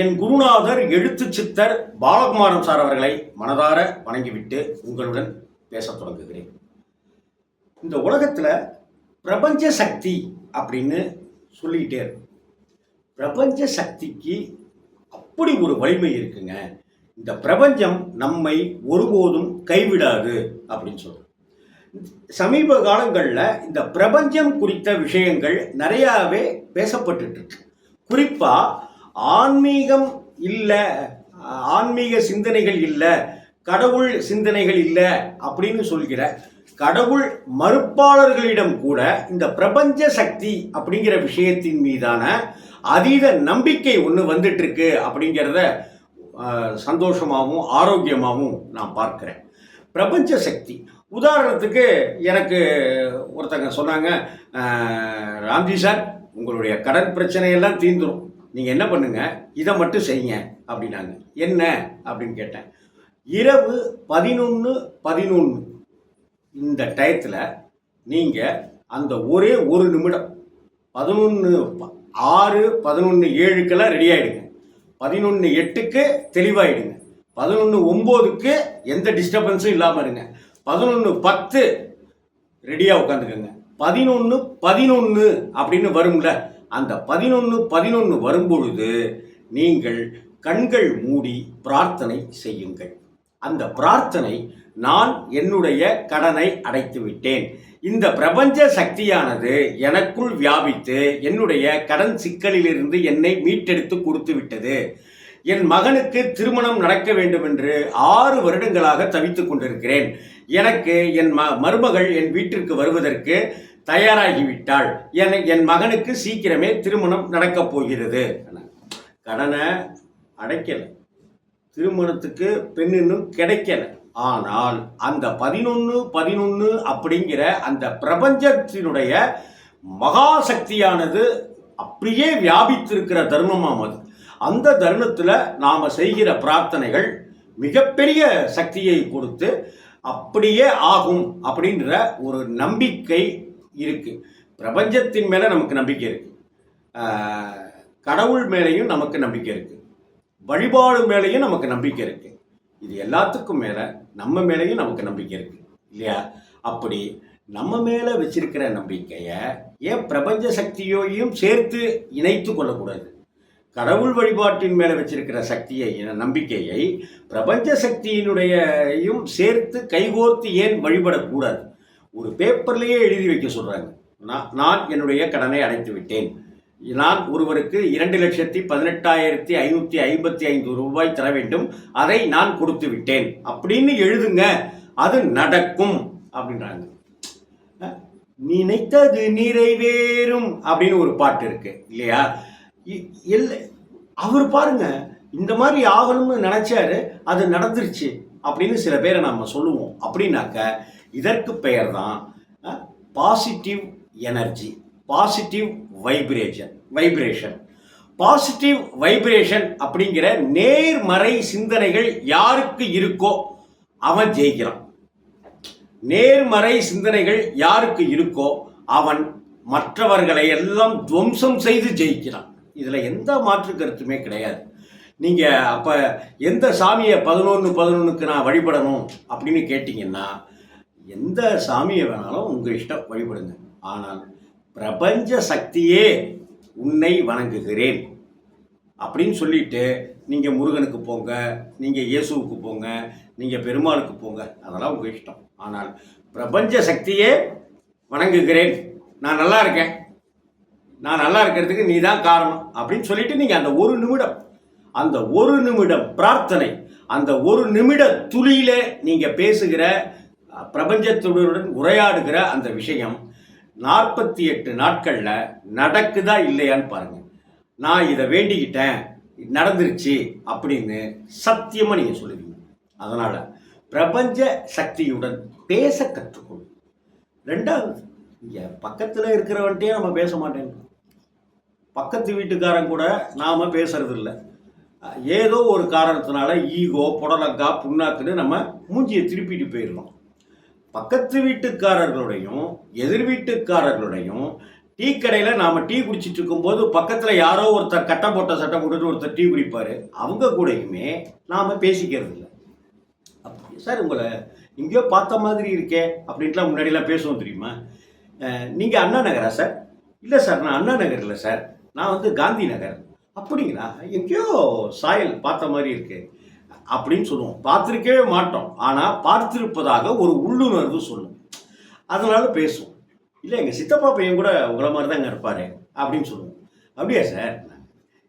என் குருநாதர் எழுத்து சித்தர் பாலகுமாரன் சார் அவர்களை மனதார வணங்கிவிட்டு உங்களுடன் பேசத் தொடங்குகிறேன். இந்த உலகத்தில் பிரபஞ்ச சக்தி அப்படின்னு சொல்லிக்கிட்டே இருக்கும். பிரபஞ்ச சக்திக்கு அப்படி ஒரு வலிமை இருக்குங்க. இந்த பிரபஞ்சம் நம்மை ஒருபோதும் கைவிடாது அப்படின்னு சொல்றோம். சமீப காலங்களில் இந்த பிரபஞ்சம் குறித்த விஷயங்கள் நிறையாவே பேசப்பட்டுட்டு இருக்கு. குறிப்பாக ஆன்மீகம் இல்லை ஆன்மீக சிந்தனைகள் இல்லை கடவுள் சிந்தனைகள் இல்லை அப்படின்னு சொல்கிற கடவுள் மறுப்பாளர்களிடம் கூட இந்த பிரபஞ்ச சக்தி அப்படிங்கிற விஷயத்தின் மீதான அதீத நம்பிக்கை ஒன்று வந்துட்டு இருக்கு அப்படிங்கிறத சந்தோஷமாகவும் ஆரோக்கியமாகவும் நான் பார்க்குறேன். பிரபஞ்ச சக்தி. உதாரணத்துக்கு எனக்கு ஒருத்தங்க சொன்னாங்க ராம்ஜி சார் உங்களுடைய கடன் பிரச்சனையெல்லாம் தீந்துடும் நீங்கள் என்ன பண்ணுங்க? இதை மட்டும் செய்யுங்க அப்படின்னாங்க. என்ன? அப்படின்னு கேட்டேன். இரவு பதினொன்று பதினொன்று இந்த டயத்தில் நீங்கள் அந்த ஒரே ஒரு நிமிடம் பதினொன்று ஆறு பதினொன்று ஏழுக்கெல்லாம் ரெடி ஆகிடுங்க பதினொன்று எட்டுக்கு தெளிவாயிடுங்க. பதினொன்று ஒம்போதுக்கு எந்த டிஸ்டர்பன்ஸும் இல்லாமல் இருங்க. பதினொன்று பத்து ரெடியாக உட்காந்துக்கோங்க பதினொன்று பதினொன்று அப்படின்னு வரும்ல அந்த பதினொன்று பதினொன்று வரும்பொழுது நீங்கள் கண்கள் மூடி பிரார்த்தனை செய்யுங்கள். அந்த பிரார்த்தனை நான் என்னுடைய கடனை அடைத்து விட்டேன் இந்த பிரபஞ்ச சக்தியானது எனக்குள் வியாபித்து என்னுடைய கடன் சிக்கலிலிருந்து என்னை மீட்டெடுத்து கொடுத்து விட்டது என் மகனுக்கு திருமணம் நடக்க வேண்டும் என்று ஆறு வருடங்களாக தவித்துக் கொண்டிருக்கிறேன். எனக்கு என் ம மருமகள் என் வீட்டிற்கு வருவதற்கு தயாராகிவிட்டாள். என என் மகனுக்கு சீக்கிரமே திருமணம் நடக்கப் போகிறது. கடனை அடைக்கலை. திருமணத்துக்கு பெண் இன்னும் கிடைக்கல. ஆனால் அந்த பதினொன்று பதினொன்று அப்படிங்கிற அந்த பிரபஞ்சத்தினுடைய மகாசக்தியானது அப்படியே வியாபித்திருக்கிற தர்மமாம் அது. அந்த தருணத்தில் நாம் செய்கிற பிரார்த்தனைகள் மிகப்பெரிய சக்தியை கொடுத்து அப்படியே ஆகும் அப்படின்ற ஒரு நம்பிக்கை இருக்கு. பிரபஞ்சத்தின் மேலே நமக்கு நம்பிக்கை இருக்கு. கடவுள் மேலேயும் நமக்கு நம்பிக்கை இருக்கு. வழிபாடு மேலேயும் நமக்கு நம்பிக்கை இருக்கு. இது எல்லாத்துக்கும் மேலே நம்ம மேலேயும் நமக்கு நம்பிக்கை இருக்கு. இல்லையா? அப்படி நம்ம மேலே வச்சிருக்கிற நம்பிக்கையை ஏன் பிரபஞ்ச சக்தியோடையும் சேர்த்து இணைத்து கொள்ளக்கூடாது? கடவுள் வழிபாட்டின் மேலே வச்சிருக்கிற சக்தியை நம்பிக்கையை பிரபஞ்ச சக்தியினுடையையும் சேர்த்து கைகோர்த்து ஏன் வழிபடக்கூடாது? ஒரு பேப்பர்லேயே எழுதி வைக்க சொல்கிறாங்க நான் நான் என்னுடைய கடனை அடைத்து விட்டேன். நான் ஒருவருக்கு இரண்டு லட்சத்தி பதினெட்டாயிரத்தி ஐநூற்றி ஐம்பத்தி ஐந்து ரூபாய் தர வேண்டும். அதை நான் கொடுத்து விட்டேன். அப்படின்னு எழுதுங்க. அது நடக்கும் அப்படின்றாங்க. நினைத்தது நிறைவேறும் அப்படின்னு ஒரு பாட்டு இருக்கு இல்லையா? இ- இல்லை அவர் பாருங்க இந்த மாதிரி ஆகணும்னு நினைச்சாரு அது நடந்துருச்சு அப்படின்னு சில பேரை நம்ம சொல்லுவோம். அப்படின்னாக்க இதற்கு பெயர் தான் positive energy positive vibration vibration positive vibration அப்படிங்கிற நேர்மறை சிந்தனைகள் யாருக்கு இருக்கோ அவன் ஜெயிக்கிறான். நேர்மறை சிந்தனைகள் யாருக்கு இருக்கோ அவன் மற்றவர்களை எல்லாம் துவம்சம் செய்து ஜெயிக்கிறான். இதில் எந்த மாற்று கருத்துமே கிடையாது. நீங்கள் அப்போ எந்த சாமியை பதினொன்று பதினொன்றுக்கு நான் வழிபடணும் அப்படின்னு கேட்டிங்கன்னா எந்த சாமியை வேணாலும் உங்கள் இஷ்டம் வழிபடுங்க. ஆனால் பிரபஞ்ச சக்தியே உன்னை வணங்குகிறேன். அப்படின்னு சொல்லிட்டு நீங்கள் முருகனுக்கு போங்க நீங்கள் இயேசுவுக்கு போங்க நீங்கள் பெருமாளுக்கு போங்க. அதெல்லாம் உங்கள் இஷ்டம். ஆனால் பிரபஞ்ச சக்தியே வணங்குகிறேன். நான் நல்லா இருக்கேன். நான் நல்லா இருக்கிறதுக்கு நீ தான் காரணம். அப்படின்னு சொல்லிட்டு நீங்கள் அந்த ஒரு நிமிடம் அந்த ஒரு நிமிடம் பிரார்த்தனை அந்த ஒரு நிமிட துளியில நீங்கள் பேசுகிற பிரபஞ்சத்துடன் உரையாடுகிற அந்த விஷயம் நாற்பத்தி எட்டு நாட்களில் நடக்குதா இல்லையான்னு பாருங்கள் நான் இதை வேண்டிக்கிட்டேன் நடந்துருச்சு அப்படின்னு சத்தியமாக நீங்கள் சொல்லுவீங்க. அதனால் பிரபஞ்ச சக்தியுடன் பேச கற்றுக்கொள்ளும் ரெண்டாவது இங்கே பக்கத்தில் இருக்கிறவன்ட்டே நம்ம பேச மாட்டேன். பக்கத்து வீட்டுக்காரன் கூட நாம் பேசுறது இல்லை ஏதோ ஒரு காரணத்தினால ஈகோ புடலக்கா புண்ணாக்குன்னு நம்ம மூஞ்சியை திருப்பிட்டு போயிடலாம் பக்கத்து வீட்டுக்காரர்களுடையும் எதிர் வீட்டுக்காரர்களுடையும் டீ கடையில் நாம் டீ குடிச்சிட்டு இருக்கும்போது பக்கத்தில் யாரோ ஒருத்தர் கட்டை போட்ட சட்டை போட்டுட்டு ஒருத்தர் டீ குடிப்பார். அவங்க கூடயுமே நாம் பேசிக்கிறது இல்லை. சார் உங்களை எங்கேயோ பார்த்த மாதிரி இருக்கே அப்படின்ட்டுலாம் முன்னாடிலாம் பேசுவோம் தெரியுமா? நீங்கள் அண்ணா நகரா சார்? இல்லை சார் நான் அண்ணா நகர் இல்லை சார். நான் வந்து காந்தி நகர். அப்படிங்களா? எங்கேயோ சாயல் பார்த்த மாதிரி இருக்குது அப்படின்னு சொல்லுவோம். பார்த்துருக்கவே மாட்டோம். ஆனால் பார்த்திருப்பதாக ஒரு உள்ளுணர்வு சொல்லும். அதனால பேசுவோம். இல்லை எங்கள் சித்தப்பா பையன் கூட உங்களை மாதிரி தாங்க இருப்பார் அப்படின்னு சொல்லுவோம். அப்படியா சார்?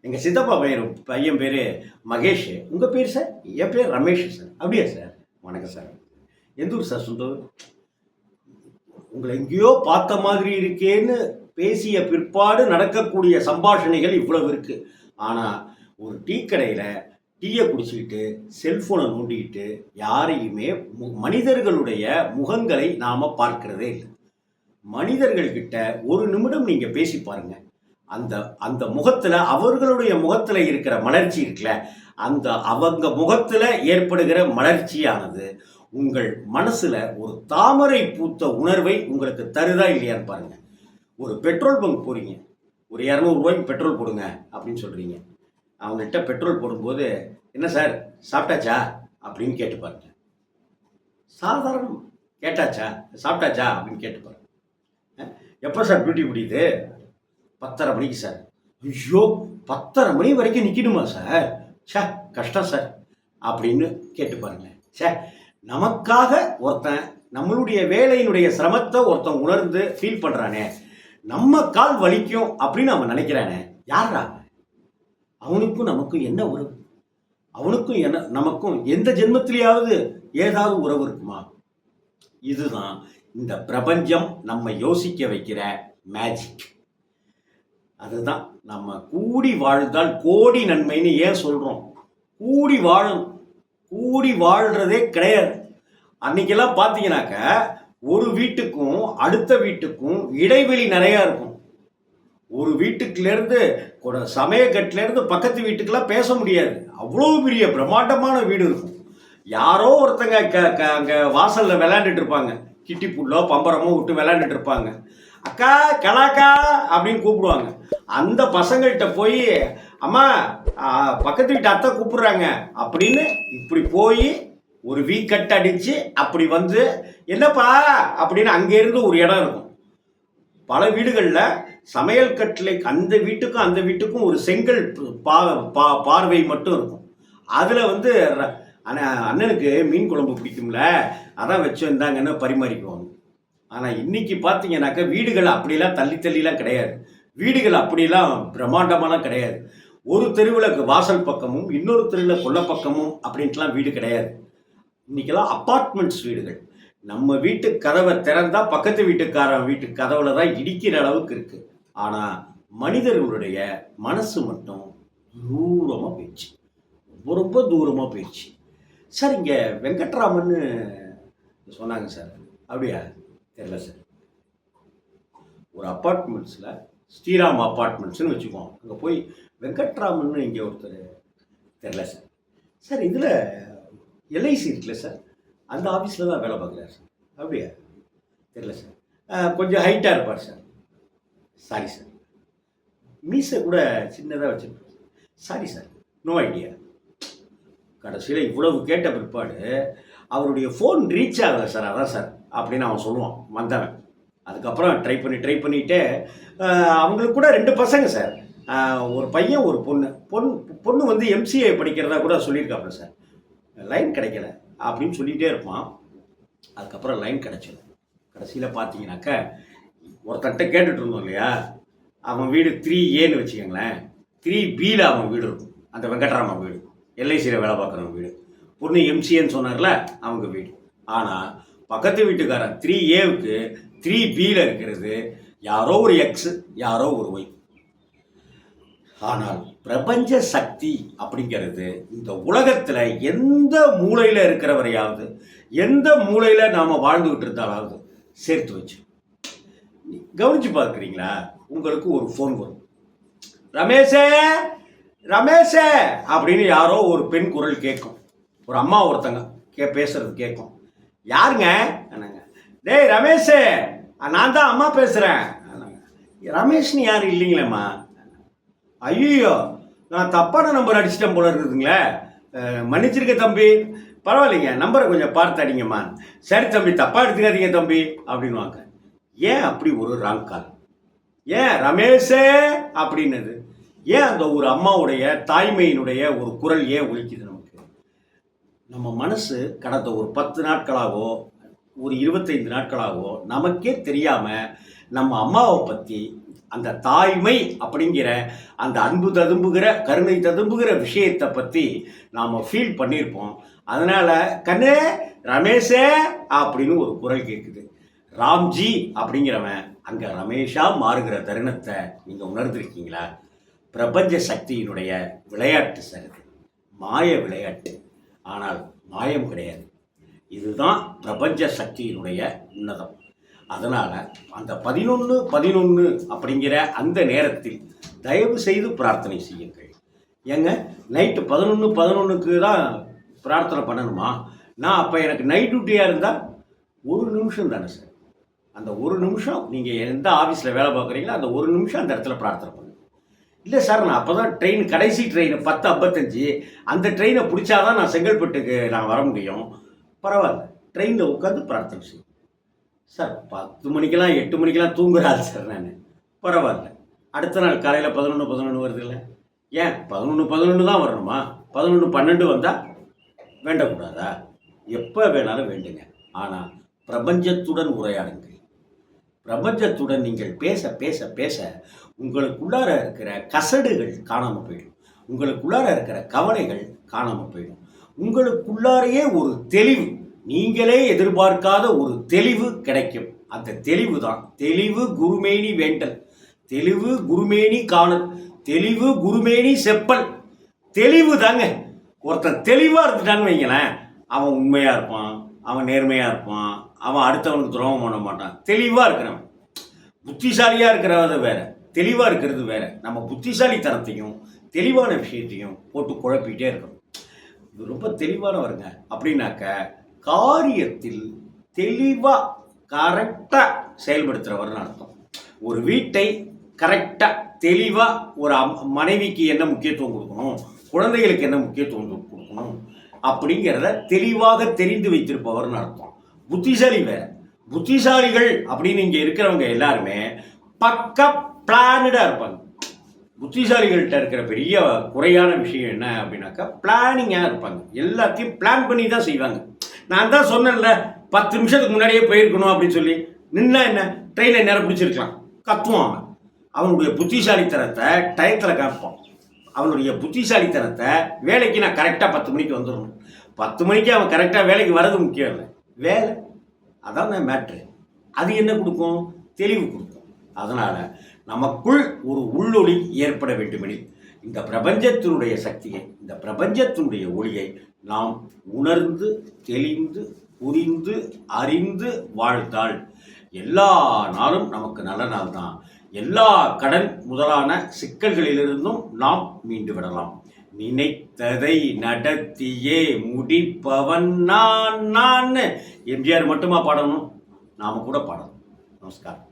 எங்கள் சித்தப்பா பையன் பையன் பேர் மகேஷ். உங்கள் பேர் சார்? என் பேர் ரமேஷ் சார். அப்படியா சார்? வணக்கம் சார். எந்த ஊர் சார் சொந்த உங்களை எங்கேயோ பார்த்த மாதிரி இருக்கேன்னு பேசிய பிற்பாடு நடக்கக்கூடிய சம்பாஷணைகள் இவ்வளவு இருக்குது ஆனால் ஒரு டீ கடையில் டீயை குடிச்சுக்கிட்டு செல்ஃபோனை நோண்டிக்கிட்டு யாரையுமே மு- மனிதர்களுடைய முகங்களை நாம் பார்க்கிறதே இல்லை. மனிதர்கள்கிட்ட ஒரு நிமிடம் நீங்கள் பேசி பாருங்க. அந்த அந்த முகத்தில் அவர்களுடைய முகத்தில் இருக்கிற மலர்ச்சி இருக்குல்ல அந்த அவங்க முகத்தில் ஏற்படுகிற மலர்ச்சியானது உங்கள் மனசில் ஒரு தாமரை பூத்த உணர்வை உங்களுக்கு தருதா இல்லையான்னு பாருங்கள் ஒரு பெட்ரோல் பங்க் போகிறீங்க ஒரு இரநூறுவாய்க்கு பெட்ரோல் போடுங்க அப்படின்னு சொல்கிறீங்க அவங்கள்ட்ட பெட்ரோல் போடும்போது என்ன சார் சாப்பிட்டாச்சா? அப்படின்னு கேட்டு பாருங்க. சாதாரணம். கேட்டாச்சா? சாப்பிட்டாச்சா? அப்படின்னு கேட்டு பாருங்க. எப்போ சார் டியூட்டி முடியுது? பத்தரை மணிக்கு சார். ஐயோ பத்தரை மணி வரைக்கும் நிற்கணுமா சார்? ச்சே கஷ்டம் சார். அப்படின்னு கேட்டு பாருங்க. ச்சே நமக்காக ஒருத்தன் நம்மளுடைய வேலையினுடைய சிரமத்தை ஒருத்தன் உணர்ந்து ஃபீல் பண்ணுறானே நம்ம கால் வலிக்கும் அப்படின்னு அவன் நினைக்கிறானே. யாரா அவனுக்கும் நமக்கும் என்ன உறவு? அவனுக்கும் என்ன நமக்கும் எந்த ஜென்மத்திலேயாவது ஏதாவது உறவு இருக்குமா? இதுதான் இந்த பிரபஞ்சம் நம்ம யோசிக்க வைக்கிற மேஜிக் அதுதான் நம்ம கூடி வாழ்ந்தால் கோடி நன்மைன்னு ஏன் சொல்றோம்? கூடி வாழும் கூடி வாழ்றதே கிடையாது. அன்னைக்கெல்லாம் பார்த்தீங்கன்னாக்க ஒரு வீட்டுக்கும் அடுத்த வீட்டுக்கும் இடைவெளி நிறையா இருக்கும். ஒரு வீட்டுக்குலேருந்து கூட சமயக்கட்டிலேருந்து பக்கத்து வீட்டுக்கெல்லாம் பேச முடியாது. அவ்வளோ பெரிய பிரம்மாண்டமான வீடு இருக்கும். யாரோ ஒருத்தங்க க க அங்கே வாசலில் விளையாண்டுட்டு இருப்பாங்க. கிட்டி புல்லோ பம்பரமோ விட்டு விளையாண்டுட்டு இருப்பாங்க. அக்கா கலாக்கா அப்படின்னு கூப்பிடுவாங்க. அந்த பசங்கள்கிட்ட போய் அம்மா பக்கத்து வீட்டு அத்தை கூப்பிடுறாங்க. அப்படின்னு இப்படி போய் ஒரு வீ கட் அடித்து அப்படி வந்து என்னப்பா? அப்படின்னு அங்கேருந்து ஒரு இடம் இருக்கும். பல வீடுகளில் சமையல் கட்டிலை அந்த வீட்டுக்கும் அந்த வீட்டுக்கும் ஒரு செங்கல் பா பா பார்வை மட்டும் இருக்கும். அதில் வந்து ர- அண்ணனுக்கு மீன் குழம்பு பிடிக்கும்ல அதான் வச்சு வந்தாங்கன்னு பரிமாறிக்குவாங்க. ஆனால் இன்னைக்கு பார்த்தீங்கன்னாக்கா வீடுகள் அப்படிலாம் தள்ளி தள்ளிலாம் கிடையாது. வீடுகள் அப்படிலாம் பிரம்மாண்டமாலாம் கிடையாது. ஒரு தெருவில் வாசல் பக்கமும் இன்னொரு தெருவில் கொல்லை பக்கமும் அப்படின்ட்டுலாம் வீடு கிடையாது. இன்றைக்கெல்லாம் அப்பார்ட்மெண்ட்ஸ் வீடுகள். நம்ம வீட்டு கதவை திறந்தால் பக்கத்து வீட்டுக்காரன் வீட்டு கதவுல தான் இடிக்கிற அளவுக்கு இருக்குது ஆனா மனிதர்களுடைய மனசு மட்டும் தூரமா போயிடுச்சு. ரொம்ப ரொம்ப தூரமா போயிடுச்சு. சார் இங்க வெங்கட்ராமன்னு சொன்னாங்க சார். அப்படியா? தெரியல சார். ஒரு அப்பார்ட்மெண்ட்ஸில் ஸ்ரீராம் அப்பார்ட்மெண்ட்ஸ்னு வச்சுக்குவோம் அங்கே போய் வெங்கட்ராமன்னு இங்கே ஒருத்தர் தெரில சார். சார் இதில் எல்ஐசி இருக்குல்ல சார்? அந்த ஆஃபீஸில் தான் வேலை பார்க்குறாரு சார். அப்படியா? தெரில சார். கொஞ்சம் ஹைட்டாக இருப்பார் சார். சாரி சார் மீசை கூட சின்னதாக வச்சுருப்பார். சாரி சார் நோ ஐடியா கடைசியில் இவ்வளவு கேட்ட பிற்பாடு அவருடைய ஃபோன் ரீச் ஆகலை சார் அதான் சார் அப்படின்னு அவன் சொல்லுவான் வந்தவன். அதுக்கப்புறம் ட்ரை பண்ணி ட்ரை பண்ணிவிட்டு அவங்களுக்கு கூட ரெண்டு பசங்க சார் ஒரு பையன் ஒரு பொண்ணு. பொண்ணு பொண்ணு வந்து எம்சிஏ படிக்கிறதா கூட சொல்லியிருக்காப்புல சார் லைன் கிடைக்கல அப்படின்னு சொல்லிகிட்டே இருப்பான். அதுக்கப்புறம் லைன் கிடைச்சது. கடைசியில் பார்த்தீங்கன்னாக்க ஒருத்தன்ட்ட கேட்டுட்டு இருந்தோம் இல்லையா? அவன் வீடு த்ரீ ஏன்னு வச்சுக்கோங்களேன். த்ரீ பியில் அவன் வீடு இருக்கும். அந்த வெங்கட்ராமன் வீடு. எல்ஐசியில் வேலை பார்க்குறவன் வீடு. பொண்ணு எம்சிஏன்னு சொன்னார்ல அவங்க வீடு. ஆனால் பக்கத்து வீட்டுக்காரன் த்ரீ ஏவுக்கு த்ரீ பியில் இருக்கிறது யாரோ ஒரு எக்ஸ் யாரோ ஒரு ஒய் ஆனால் பிரபஞ்ச சக்தி அப்படிங்கிறது இந்த உலகத்தில் எந்த மூலையில் இருக்கிறவரையாவது எந்த மூலையில் நாம் வாழ்ந்துக்கிட்டு இருந்தாலாவது சேர்த்து வச்சு கவனிச்சு பார்க்குறீங்களா? உங்களுக்கு ஒரு ஃபோன் வரும். ரமேஷே ரமேஷே அப்படின்னு யாரோ ஒரு பெண் குரல் கேட்கும். ஒரு அம்மா ஒருத்தங்க கே பேசுறது கேட்கும். யாருங்க? என்னங்க டேய் ரமேஷே நான் தான் அம்மா பேசுகிறேன் ரமேஷ்னு யாரும் இல்லைங்களேம்மா? ஐயோ நான் தப்பான நம்பர் அடிச்சிட்டேன் போல இருக்குதுங்களே. மன்னிச்சிருக்க தம்பி. பரவாயில்லைங்க நம்பரை கொஞ்சம் பார்த்து அடிங்கம்மா. சரி தம்பி தப்பாக எடுத்துக்காதீங்க தம்பி அப்படின்வாங்க ஏன் அப்படி ஒரு ராங் கால்? ஏன் ரமேஷே அப்படின்னது? ஏன் அந்த ஒரு அம்மாவுடைய தாய்மையினுடைய ஒரு குரல் ஏன் ஒழிக்குது நமக்கு? நம்ம மனசு கடந்த ஒரு பத்து நாட்களாகவோ ஒரு இருபத்தைந்து நாட்களாகவோ நமக்கே தெரியாமல் நம்ம அம்மாவை பற்றி அந்த தாய்மை அப்படிங்கிற அந்த அன்பு ததும்புகிற கருணை ததும்புகிற விஷயத்தை பற்றி நாம் ஃபீல் பண்ணியிருப்போம் அதனால் கண்ணே ரமேஷே அப்படின்னு ஒரு குரல் கேட்குது ராம்ஜி அப்படிங்கிறவன் அங்கே ரமேஷா மாறுகிற தருணத்தை நீங்கள் உணர்ந்திருக்கீங்களா? பிரபஞ்ச சக்தியினுடைய விளையாட்டு சார் இது. மாய விளையாட்டு. ஆனால் மாயம் கிடையாது. இதுதான் பிரபஞ்ச சக்தியினுடைய உன்னதம். அதனால் அந்த பதினொன்று பதினொன்று அப்படிங்கிற அந்த நேரத்தில் தயவு செய்து பிரார்த்தனை செய்யுங்கள். ஏங்க நைட்டு பதினொன்று பதினொன்றுக்கு தான் பிரார்த்தனை பண்ணணுமா? நான் அப்போ எனக்கு நைட் டியூட்டியாக இருந்தால் ஒரு நிமிஷம் தானே சார். அந்த ஒரு நிமிஷம் நீங்கள் எந்த ஆஃபீஸில் வேலை பார்க்குறீங்களோ அந்த ஒரு நிமிஷம் அந்த இடத்துல பிரார்த்தனை பண்ணுங்க. இல்லை சார் நான் அப்போ தான் ட்ரெயின் கடைசி ட்ரெயின் பத்து ஐம்பத்தஞ்சு அந்த ட்ரெயினை பிடிச்சாதான் நான் செங்கல்பட்டுக்கு நான் வர முடியும். பரவாயில்ல. ட்ரெயினில் உட்காந்து பிரார்த்தனை செய்யும் சார் பத்து மணிக்கெல்லாம் எட்டு மணிக்கெல்லாம் தூங்குறாரு சார் நான். பரவாயில்ல. அடுத்த நாள் காலையில் பதினொன்று பதினொன்று வருதுல்ல ஏன்? பதினொன்று பதினொன்று தான் வரணுமா? பதினொன்று பன்னெண்டு வந்தால் வேண்டக்கூடாதா? எப்போ வேணாலும் வேண்டுங்க. ஆனால் பிரபஞ்சத்துடன் உரையாடுங்க. பிரபஞ்சத்துடன் நீங்கள் பேச பேச பேச உங்களுக்குள்ளார இருக்கிற கசடுகள் காணாமல் போயிடும். உங்களுக்குள்ளார இருக்கிற கவலைகள் காணாமல் போயிடும். உங்களுக்குள்ளாரையே ஒரு தெளிவு நீங்களே எதிர்பார்க்காத ஒரு தெளிவு கிடைக்கும். அந்த தெளிவு தான். தெளிவு குருமேனி வேண்டல். தெளிவு குருமேனி காணல். தெளிவு குருமேனி செப்பல். தெளிவு தாங்க. ஒருத்தன் தெளிவாக இருந்துட்டான்னு வைங்களேன் அவன் உண்மையாக இருப்பான். அவன் நேர்மையாக இருப்பான் அவன் அடுத்தவனுக்கு துரோகம் பண்ண மாட்டான். தெளிவாக இருக்கிறவன். புத்திசாலியாக இருக்கிறத வேற. தெளிவாக இருக்கிறது வேற. நம்ம புத்திசாலித்தனத்தையும் தெளிவான விஷயத்தையும் போட்டு குழப்பிக்கிட்டே இருக்கணும். இது ரொம்ப தெளிவானவருங்க. அப்படின்னாக்க காரியத்தில் தெளிவாக கரெக்டாக செயல்படுத்துகிறவர்னு அர்த்தம். ஒரு வீட்டை கரெக்டாக தெளிவாக ஒரு அம் மனைவிக்கு என்ன முக்கியத்துவம் கொடுக்கணும்? குழந்தைகளுக்கு என்ன முக்கியத்துவம் கொடு- கொடுக்கணும்? அப்படிங்கிறத தெளிவாக தெரிந்து வைத்திருப்பவர்னு அர்த்தம். புத்திசாலி வேற. புத்திசாலிகள் அப்படின்னு இங்கே இருக்கிறவங்க எல்லாருமே பக்க பிளானடாக இருப்பாங்க. புத்திசாலிகள்கிட்ட இருக்கிற பெரிய குறையான விஷயம் என்ன அப்படின்னாக்கா பிளானிங்காக இருப்பாங்க. எல்லாத்தையும் பிளான் பண்ணி தான் செய்வாங்க. நான் தான் சொன்னேன்ல பத்து நிமிஷத்துக்கு முன்னாடியே போயிருக்கணும் அப்படின்னு சொல்லி. நின்னா என்ன? ட்ரெயினை நேரம் பிடிச்சிருக்கலாம். கத்துவான் அவன் அவனுடைய புத்திசாலித்தனத்தை டயத்தில் காப்பான் அவனுடைய புத்திசாலித்தனத்தை வேலைக்கு நான் கரெக்டாக பத்து மணிக்கு வந்துடணும் பத்து மணிக்கு அவன் கரெக்டாக வேலைக்கு வர்றது முக்கியம் இல்லை. வேலை அதான் மேட்ரு அது என்ன கொடுக்கும்? தெளிவு கொடுக்கும். அதனால் நமக்குள் ஒரு உள்ளொளி ஏற்பட வேண்டுமெனில் இந்த பிரபஞ்சத்தினுடைய சக்தியை இந்த பிரபஞ்சத்தினுடைய ஒளியை நாம் உணர்ந்து தெளிந்து புரிந்து அறிந்து வாழ்ந்தால் எல்லா நாளும் நமக்கு நல்ல நாள் தான் எல்லா கடன் முதலான சிக்கல்களிலிருந்தும் நாம் மீண்டு விடலாம். நினைத்ததை நடத்தியே முடிப்பவன் நான் நான். எம்ஜிஆர் மட்டுமா பாடணும்? நாம கூட பாடணும். நமஸ்காரம்.